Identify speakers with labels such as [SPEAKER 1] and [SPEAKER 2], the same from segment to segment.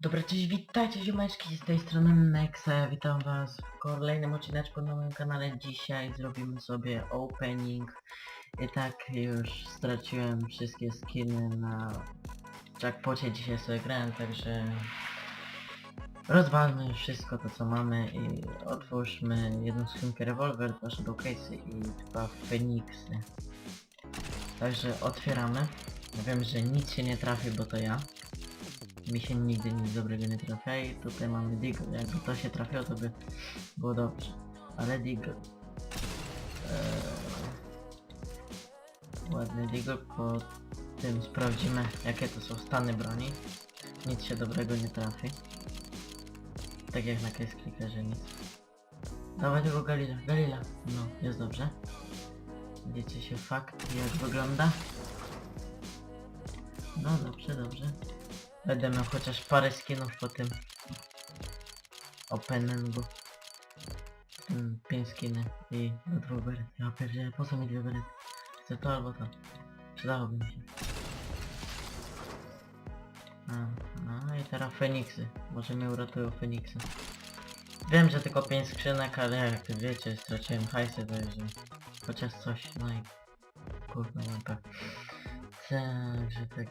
[SPEAKER 1] Dobra, cześć, witajcie ziomeczki, z tej strony Nexa, witam was w kolejnym odcineczku na moim kanale. Dzisiaj zrobimy sobie opening. I tak już straciłem wszystkie skiny na jackpocie, dzisiaj sobie grałem, także rozwalmy wszystko to co mamy i otwórzmy jedną skrzynkę rewolwer, dwa showcase'y i dwa Feniksy. Także otwieramy. Wiem, że nic się nie trafi, bo to ja mi się nigdy nic dobrego nie trafia i tutaj mamy Deagle. Jakby to się trafiło, to by było dobrze. Ale Deagle. Eee, ładny Deagle, po tym sprawdzimy jakie to są stany broni. Nic się dobrego nie trafi. Tak jak na case clickerze nic. Dawaj tego Galila, Galila. No, jest dobrze. Widzicie się fakt jak wygląda. No dobrze, dobrze. Będę miał chociaż parę skinów po tym openingu. Mm, pięć skiny i do dwóch beret. Ja pierdzielę, po co mi dwie berety? Chcę to albo to. Przydałoby mi się. A, no i teraz Feniksy. Może mnie uratują Feniksy. Wiem, że tylko pięć skrzynek, ale jak wiecie, straciłem hajsy, także chociaż coś, no i kurwa łapę. Także tego.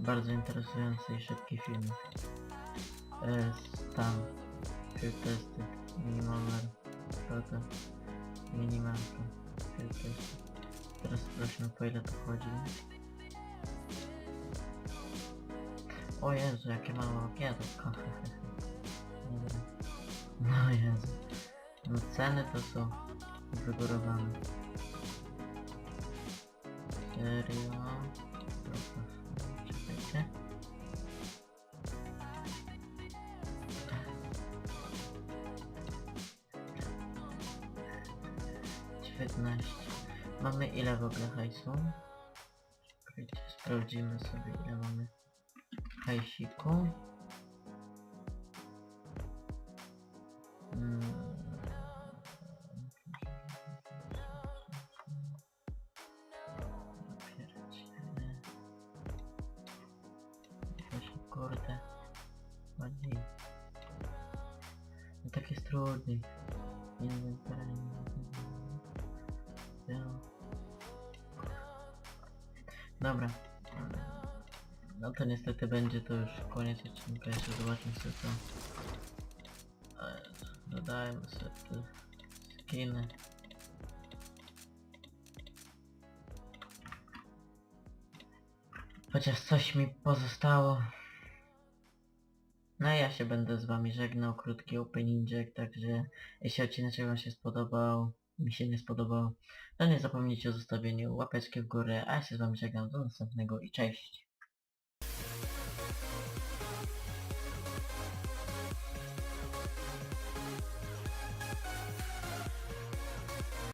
[SPEAKER 1] Bardzo interesujący i szybki film. E, Stan. Field testy. Minimalmer. Foto. Minimalka. Field testy. Teraz sprawdźmy po ile to chodzi. O Jezu, jakie małe okienko. No Jezu. No ceny to są wygórowane. Serio? 19. Mamy ile w ogóle hajsu? Czekajcie, sprawdzimy sobie ile mamy hajsiku. Hmm. Kurde, ładniej. No tak Dobra. No to niestety będzie to już koniec odcinka. Jeszcze zobaczmy sobie to. Ale Dodajmy sobie te skiny. Chociaż coś mi pozostało. No ja się będę z wami żegnał, krótki opening jack, także jeśli odcinek wam się spodobał, mi się nie spodobał, to nie zapomnijcie o zostawieniu łapeczki w górę, a ja się z wami żegnam do następnego i cześć!